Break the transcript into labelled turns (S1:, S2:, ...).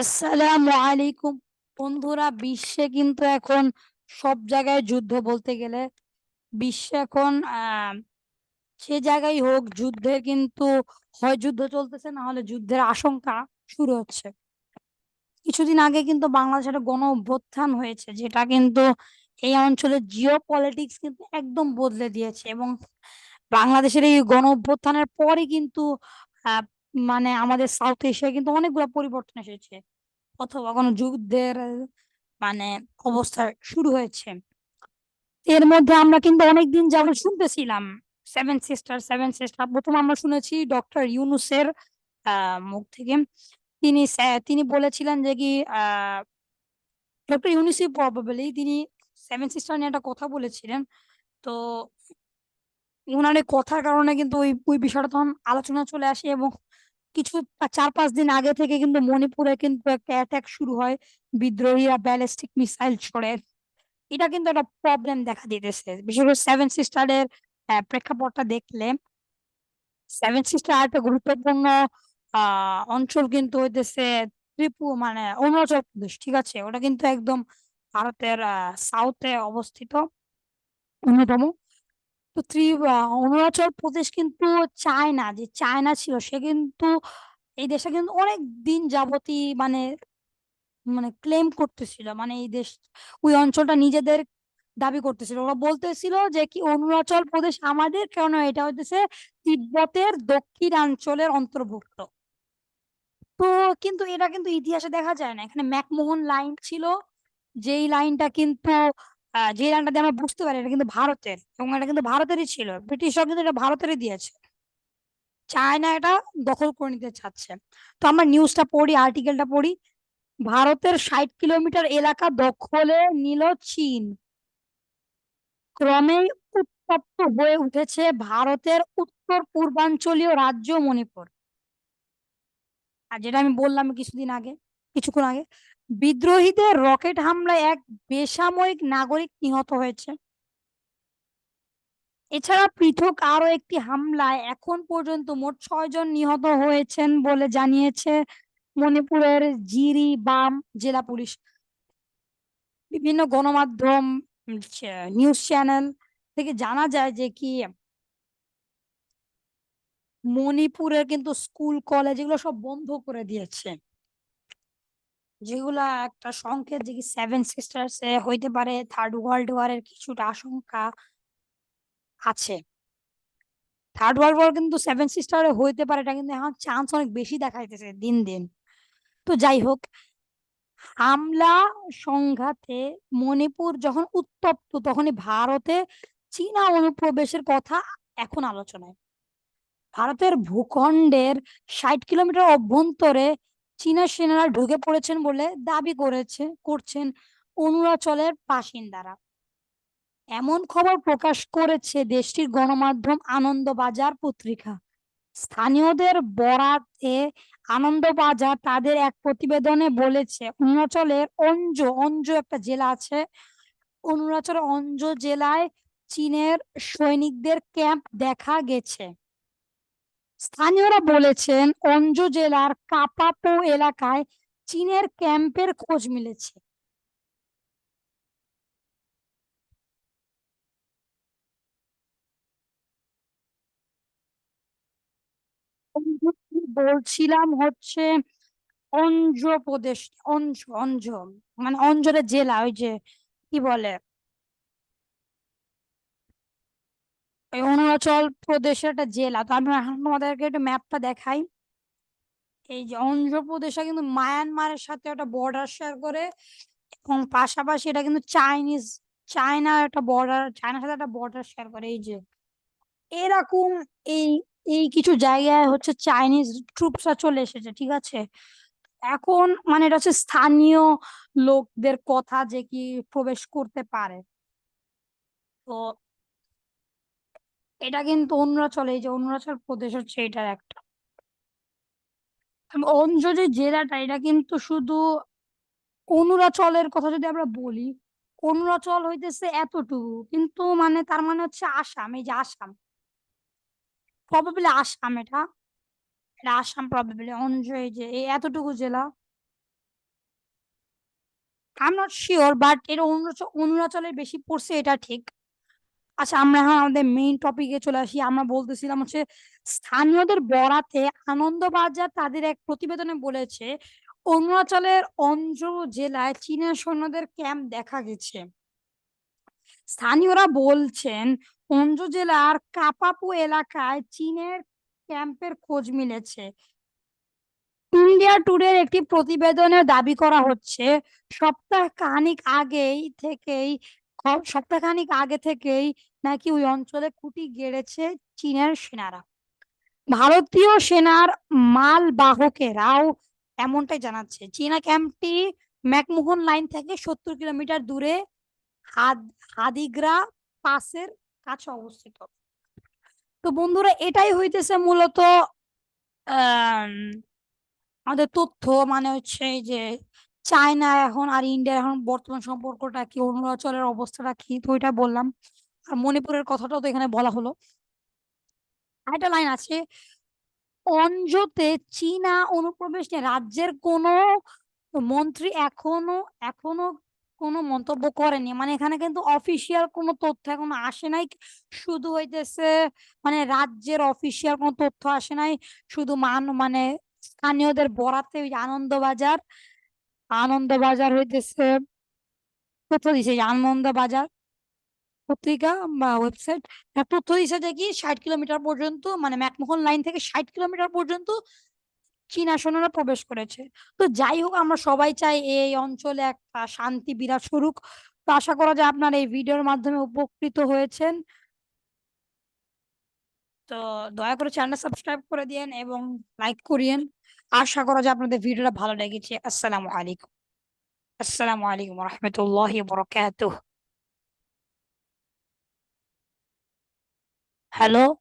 S1: আসসালামু আলাইকুম। বন্ধুরা, বিশ্বে কিন্তু এখন সব জায়গায় যুদ্ধ বলতে গেলে। বিশ্বে এখন সে জায়গায় হোক যুদ্ধের কিন্তু, হয় যুদ্ধ চলতেছে, না হলে যুদ্ধের আশঙ্কা শুরু হচ্ছে। কিছুদিন আগে কিন্তু বাংলাদেশে একটা গণ অভ্যুত্থান হয়েছে, যেটা কিন্তু এই অঞ্চলের জিও পলিটিক্স কিন্তু একদম বদলে দিয়েছে এবং বাংলাদেশের এই গণ অভ্যুত্থানের পরে কিন্তু মানে আমাদের সাউথ এশিয়ায় কিন্তু অনেকগুলো পরিবর্তন এসেছে। অথবা কোনো যুদ্ধের মানে অবস্থা শুরু হয়েছে। এর মধ্যে আমরা কিন্তু অনেকদিন যাবত শুনতেছিলাম সেভেন সিস্টার সেভেন সিস্টার প্রথম আমরা শুনেছি ডক্টর ইউনুসের মুখ থেকে। তিনি তিনি বলেছিলেন যে কি ডক্টর ইউনুসই প্রবাবলি তিনি সেভেন সিস্টার নিয়ে একটা কথা বলেছিলেন। তো ওনার কথার কারণে কিন্তু ওই ওই বিষয়টা তখন আলোচনা চলে আসে এবং কিছু চার, পাঁচ দিন আগে থেকে কিন্তু মণিপুরে কিন্তু একটা অ্যাটাক শুরু হয়। বিদ্রোহীরা ব্যালিস্টিক মিসাইল ছড়ে। এটা কিন্তু একটা প্রবলেম দেখা দিতেছে। বিশেষ করে সেভেন সিস্টারের প্রেক্ষাপটটা দেখলে সেভেন সিস্টার একটা গুরুত্বপূর্ণ অঞ্চল কিন্তু হইতেছে ত্রিপুর মানে অরুণাচল প্রদেশ, ঠিক আছে? ওটা কিন্তু একদম ভারতের সাউথে অবস্থিত। অন্যতম। তো অরুণাচল প্রদেশ কিন্তু চায়না, যে চায়না ছিল, সে কিন্তু এই দেশটা কিন্তু অনেক দিন যাবতই মানে মানে ক্লেম করতেছিল। মানে এই দেশ, ওই অঞ্চলটা নিজেদের দাবি করতেছিল। ওরা বলতেছিল যে কি অরুণাচল প্রদেশ আমাদের কেন এটা হইতেছে তিব্বতের দক্ষিণাঞ্চলের অন্তর্ভুক্ত। তো কিন্তু এটা কিন্তু ইতিহাসে দেখা যায় না। এখানে ম্যাকমোহন লাইন ছিল, যেই লাইনটা কিন্তু যে লাইনটা দিয়ে আমরা বুঝতে পারি এটা কিন্তু ভারতের এবং এটা কিন্তু ভারতেরই ছিল। ব্রিটিশরা কিন্তু এটা ভারতেরই দিয়েছে। চায়না এটা দখল করে নিতে চাচ্ছে। তো আমরা নিউজটা পড়ি আর্টিকেলটা পড়ি। ভারতের ষাট কিলোমিটার এলাকা দখলে নিল চীন। ক্রমেই উত্তপ্ত হয়ে উঠেছে ভারতের উত্তর পূর্বাঞ্চলীয় রাজ্য মণিপুর। আর যেটা আমি বললাম কিছুদিন আগে কিছুক্ষণ আগে, বিদ্রোহীদের রকেট হামলায় এক বেসামরিক নাগরিক নিহত হয়েছে। এছাড়া পৃথক আরও একটি হামলায় এখন পর্যন্ত মোট ছয় জন নিহত হয়েছেন বলে জানিয়েছে মণিপুরের জিরি বাম জেলা পুলিশ। বিভিন্ন গণমাধ্যম নিউজ চ্যানেল থেকে জানা যায় যে কি মণিপুরের কিন্তু স্কুল, কলেজ এগুলো সব বন্ধ করে দিয়েছে। যেগুলা একটা সংকেত যে সেভেন সিস্টার্স হইতে পারে থার্ড ওয়ার্ল্ড ওয়ারের কিছুটা আশঙ্কা আছে। থার্ড ওয়ার্ল্ড ওয়ার কিন্তু সেভেন সিস্টারে হইতে পারে, এটা কিন্তু এখন চান্স অনেক বেশি দেখা যাইতেছে দিন দিন। তো যাই হোক, হামলা সংঘাতে মণিপুর যখন উত্তপ্ত, তখনই ভারতে চীনা অনুপ্রবেশের কথা এখন আলোচনায়। ভারতের ভূখণ্ডের ষাট কিলোমিটার অভ্যন্তরে চীনা সেনারা ঢুকে পড়েছেন বলে দাবি করেছে, করছেন অরুণাচলের বাসিন্দারা। এমন খবর প্রকাশ করেছে দেশটির গণমাধ্যম আনন্দবাজার পত্রিকা। স্থানীয়দের বরাতে আনন্দবাজার তাদের এক প্রতিবেদনে বলেছে, অরুণাচলের অঞ্জ অঞ্জ একটা জেলা আছে, অরুণাচলের অঞ্জ জেলায় চীনের সৈনিকদের ক্যাম্প দেখা গেছে। স্থানীয়রা বলেছেন, অঞ্জ জেলার কাপাপো এলাকায় চীনের ক্যাম্পের খোঁজ মিলেছে। বলছিলাম হচ্ছে অন্ধ্রপ্রদেশ অঞ্জ অঞ্জ মানে অঞ্জলের জেলা, ওই যে কি বলে ওই অরুণাচল প্রদেশের একটা জেলা। তো আমি আমাদেরকে একটু ম্যাপটা দেখাই। এই যে অন্ধ্রপ্রদেশে কিন্তু মায়ানমারের সাথে একটা বর্ডার শেয়ার করে এবং পাশাপাশি এটা কিন্তু চাইনিজ চায়না একটা বর্ডার চায়নার সাথে একটা বর্ডার শেয়ার করে। এই যে এরকম এই এই কিছু জায়গায় হচ্ছে চাইনিজ ট্রুপসরা চলে এসেছে, ঠিক আছে? এখন মানে এটা হচ্ছে স্থানীয় লোকদের কথা যে কি প্রবেশ করতে পারে। তো এটা কিন্তু অরুণাচল, এই যে অরুণাচল প্রদেশ হচ্ছে এটার একটা। অঞ্জ যে জেলাটা, এটা কিন্তু শুধু অরুণাচলের কথা যদি আমরা বলি, অরুণাচল হইতেছে এতটুকু, কিন্তু মানে তার মানে হচ্ছে আসাম, এই যে আসাম। প্রবাবলি আসাম এটা। এটা আসাম প্রবাবলি অঞ্জ এই যে, এই এতটুকু জেলা। I am not sure but এটা অরুণাচল অরুণাচলের বেশি পড়ছে এটা ঠিক। আচ্ছা আমরা এখন আমাদের মেইন টপিকে চলে আসি। আমরা বলতেছিলাম হচ্ছে স্থানীয়দের বরাতে আনন্দবাজার তাদের এক প্রতিবেদনে বলেছে, অরুণাচলের অঞ্জ জেলায় চীনের সৈন্যদের ক্যাম্প দেখা গেছে। স্থানীয়রা বলছেন, অঞ্জ জেলার কাপাপু এলাকায় চীনের ক্যাম্পের খোঁজ মিলেছে। ইন্ডিয়া টুডের একটি প্রতিবেদনে দাবি করা হচ্ছে সপ্তাহ খানিক আগেই থেকেই, সপ্তাহখানিক আগে থেকেই নাকি ওই অঞ্চলে কুটি গেড়েছে চীনের সেনারা? ভারতীয় সেনার মাল বাহকেরাও এমনটাই জানাচ্ছে। চীনা ক্যাম্পটি ম্যাকমোহন লাইন থেকে সত্তর কিলোমিটার দূরে হাদ, হাদিগ্রা পাসের কাছে অবস্থিত। তো বন্ধুরা, এটাই হইতেছে মূলত আমাদের তথ্য। মানে হচ্ছে যে চায়না এখন আর ইন্ডিয়ার এখন বর্তমান সম্পর্কটা কি, অরুণাচলের অবস্থাটা কি, তো ওইটা বললাম। আর মণিপুরের কথাটাও তো এখানে বলা হলো। আরেকটা লাইন আছে, অঞ্জতে চীনা অনুপ্রবেশ নিয়ে রাজ্যের কোনো মন্ত্রী এখনও এখনও কোনো মন্তব্য করেনি। মানে এখানে কিন্তু অফিসিয়াল কোনো তথ্য এখনও আসে নাই। শুধু হইতেছে মানে রাজ্যের অফিসিয়াল কোনো তথ্য আসে নাই। শুধু মান মানে স্থানীয়দের বরাতে ওই আনন্দবাজার আনন্দবাজার হইতেছে তথ্য দিছে? আনন্দবাজার। পত্রিকা বা ওয়েবসাইট। তথ্য যে কি ষাট কিলোমিটার পর্যন্ত মানে ম্যাকমোহন লাইন থেকে ষাট কিলোমিটার পর্যন্ত চীনা সৈন্যরা প্রবেশ করেছে। তো যাই হোক, আমরা সবাই চাই এই অঞ্চলে একটা শান্তি বিরাজ করুক। তো আশা করা যায় আপনার এই ভিডিওর মাধ্যমে উপকৃত হয়েছেন। তো দয়া করে চ্যানেল সাবস্ক্রাইব করে দিয়েন এবং লাইক করিয়েন। আশা করা যায় আপনাদের ভিডিওটা ভালো লেগেছে। আসসালামু আলাইকুম। আসসালামু আলাইকুম রহমতুল্লাহি বরকাতুহ। Hello?